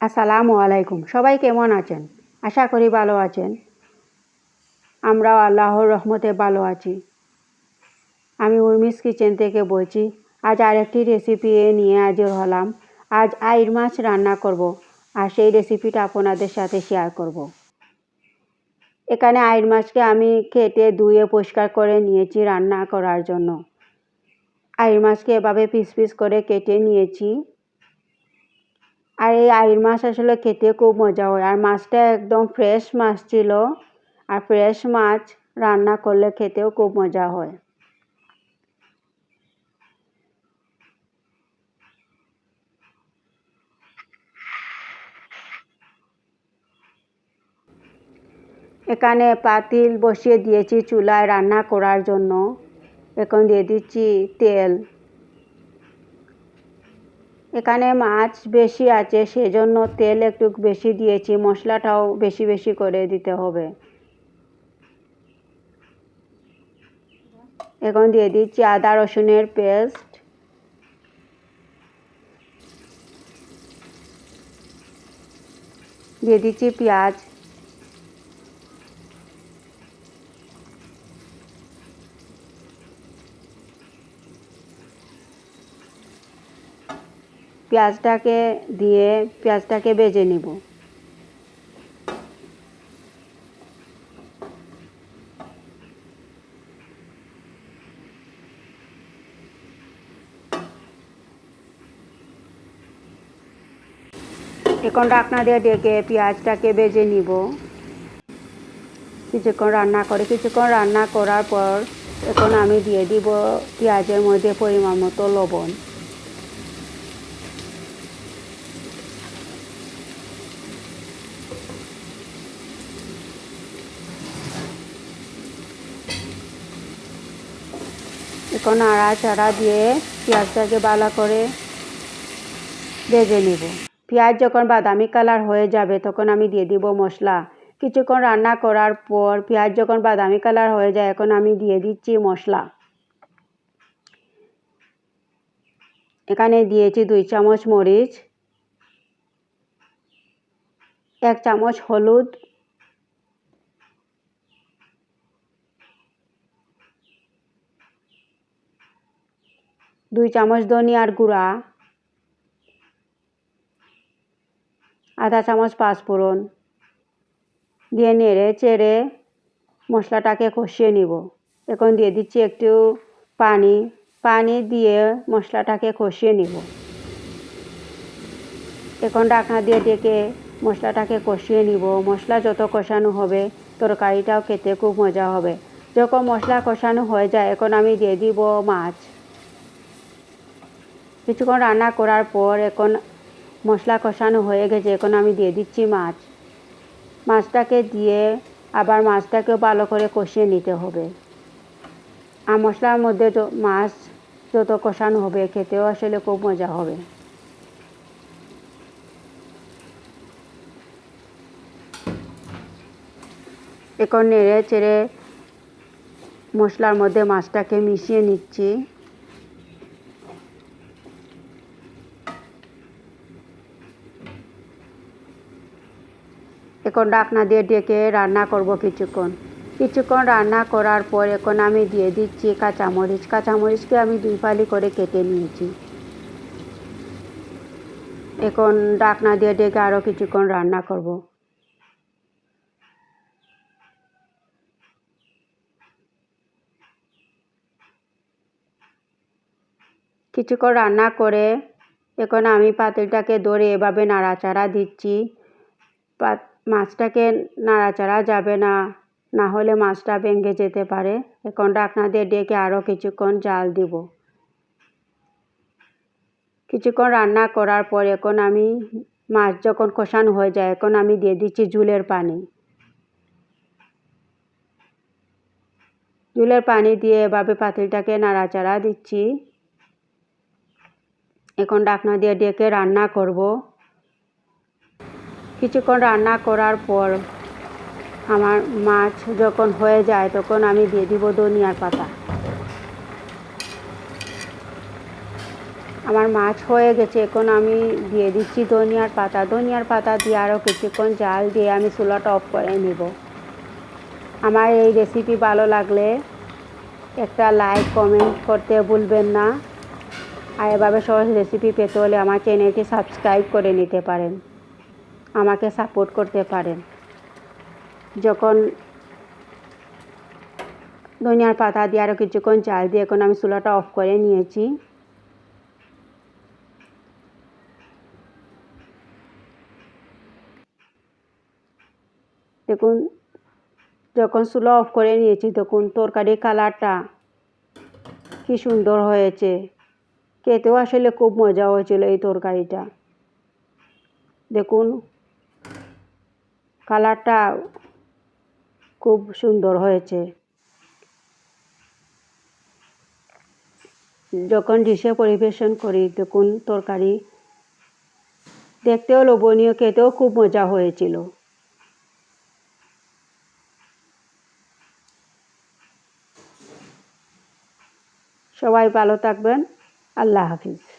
আসসালামু আলাইকুম। সবাই কেমন আছেন? আশা করি ভালো আছেন। আমরাও আল্লাহর রহমতে ভালো আছি। আমি উর্মিস কিচেন থেকে বলছি, আজ আরেকটি রেসিপি নিয়ে হাজির হলাম। আজ আইর মাছ রান্না করব আর সেই রেসিপিটা আপনাদের সাথে শেয়ার করব। এখানে আইর মাছকে আমি কেটে ধুয়ে পরিষ্কার করে নিয়েছি রান্না করার জন্য। আইর মাছকে এভাবে পিস পিস করে কেটে নিয়েছি। আর এই আইর মাছ আসলে খেতে খুব মজা হয়। আর মাছটা একদম ফ্রেশ মাছ ছিল। আর ফ্রেশ মাছ রান্না করলে খেতেও খুব মজা হয়। এখানে পাতিল বসিয়ে দিয়েছি চুলায় রান্না করার জন্য। এখন দিয়ে দিচ্ছি তেল। এখানে মাছ বেশি আছে, সেজন্য তেল একটু বেশি দিয়েছি, মশলাটাও বেশি বেশি করে দিতে হবে। এখন দিয়ে দিচ্ছি আদা রসুনের পেস্ট। দিয়ে দিচ্ছি পেঁয়াজ। পেঁয়াজটাকে দিয়ে পেঁয়াজটাকে বেজে নিব। এখন ডাকনা দিয়ে ডেকে পেঁয়াজটাকে বেজে নিব। কিছুক্ষণ রান্না করে, কিছুক্ষণ রান্না করার পর এখন আমি দিয়ে দিব পেঁয়াজের মধ্যে পরিমাণ মতো লবণ। এখন আড়া চাড়া দিয়ে পেঁয়াজটাকে ভালো করে ভেজে নেব। পেঁয়াজ যখন বাদামি কালার হয়ে যাবে, তখন আমি দিয়ে দিব মশলা। কিছুক্ষণ রান্না করার পর পেঁয়াজ যখন বাদামি কালার হয়ে যায়, এখন আমি দিয়ে দিচ্ছি মশলা। এখানে দিয়েছি দুই চামচ মরিচ, এক চামচ হলুদ দুই চামচ ধনিয়ার গুঁড়া, আধা চামচ পাঁচফোড়ন দিয়ে নেড়ে চেড়ে মশলাটাকে কষিয়ে নিব। এখন দিয়ে দিচ্ছি একটু পানি পানি দিয়ে মশলাটাকে কষিয়ে নিব। এখন ডাকনা দিয়ে ডেকে মশলাটাকে কষিয়ে নিব। মশলা যত কষানো হবে, তরকারিটাও খেতে খুব মজা হবে। যখন মশলা কষানো হয়ে যায়, এখন আমি দিয়ে দিব মাছ। কিছুক্ষণ রান্না করার পর এখন মশলা কষানো হয়ে গেছে, এখন আমি দিয়ে দিচ্ছি মাছ। মাছটাকে দিয়ে আবার মাছটাকেও ভালো করে কষিয়ে নিতে হবে। আর মশলার মধ্যে মাছ যত কষানো হবে, খেতেও আসলে খুব মজা হবে। এখন নেড়ে চেড়ে মশলার মধ্যে মাছটাকে মিশিয়ে নিচ্ছি। এখন ডাকনা দিয়ে ডেকে রান্না করব কিছুক্ষণ। কিছুক্ষণ রান্না করার পর এখন আমি দিয়ে দিচ্ছি কাঁচামরিচ। কাঁচামরিচকে আমি দুই ফালি করে কেটে নিয়েছি। এখন ডাকনা দিয়ে ডেকে আরও কিছুক্ষণ রান্না করব। কিছুক্ষণ রান্না করে এখন আমি পাতিলটাকে ধরে এভাবে নাড়াচাড়া দিচ্ছি। মাছটাকে নাড়াচাড়া যাবে না। না হলে মাছটা ভেঙে যেতে পারে। এখন ডাকনা দিয়ে ডেকে আরও কিছুক্ষণ জাল দিব। কিছুক্ষণ রান্না করার পর এখন আমি মাছ যখন কষানো হয়ে যায়, এখন আমি দিয়ে দিচ্ছি জুলের পানি। জুলের পানি দিয়ে এভাবে পাতিলটাকে নাড়াচাড়া দিচ্ছি। এখন ডাকনা দিয়ে ডেকে রান্না করব। কিছুক্ষণ রান্না করার পর আমার মাছ যখন হয়ে যায়, তখন আমি দিয়ে দিব ধনিয়ার পাতা। আমার মাছ হয়ে গেছে, এখন আমি দিয়ে দিচ্ছি ধনিয়ার পাতা। ধনিয়ার পাতা দিয়ে আরও কিছুক্ষণ জাল দিয়ে আমি চুলাটা অফ করে নেব। আমার এই রেসিপি ভালো লাগলে একটা লাইক কমেন্ট করতে ভুলবেন না। আর এভাবে সহজ রেসিপি পেতে হলে আমার চ্যানেলটি সাবস্ক্রাইব করে নিতে পারেন। আমাকে সাপোর্ট করতে পারেন। যখন ধনিয়ার পাতা দিয়ে আরও কিছুক্ষণ চাল দিয়ে এখন আমি চুলাটা অফ করে নিয়েছি। দেখুন, যখন চুলা অফ করে নিয়েছি, তখন তরকারির কালারটা কি সুন্দর হয়েছে। খেতেও আসলে খুব মজা হয়েছিল এই তরকারিটা। দেখুন কালারটা খুব সুন্দর হয়েছে। যখন ডিশে পরিবেশন করি দেখুন তরকারি দেখতেও লোভনীয়, খেতেও খুব মজা হয়েছিল। সবাই ভালো থাকবেন। আল্লাহ হাফিজ।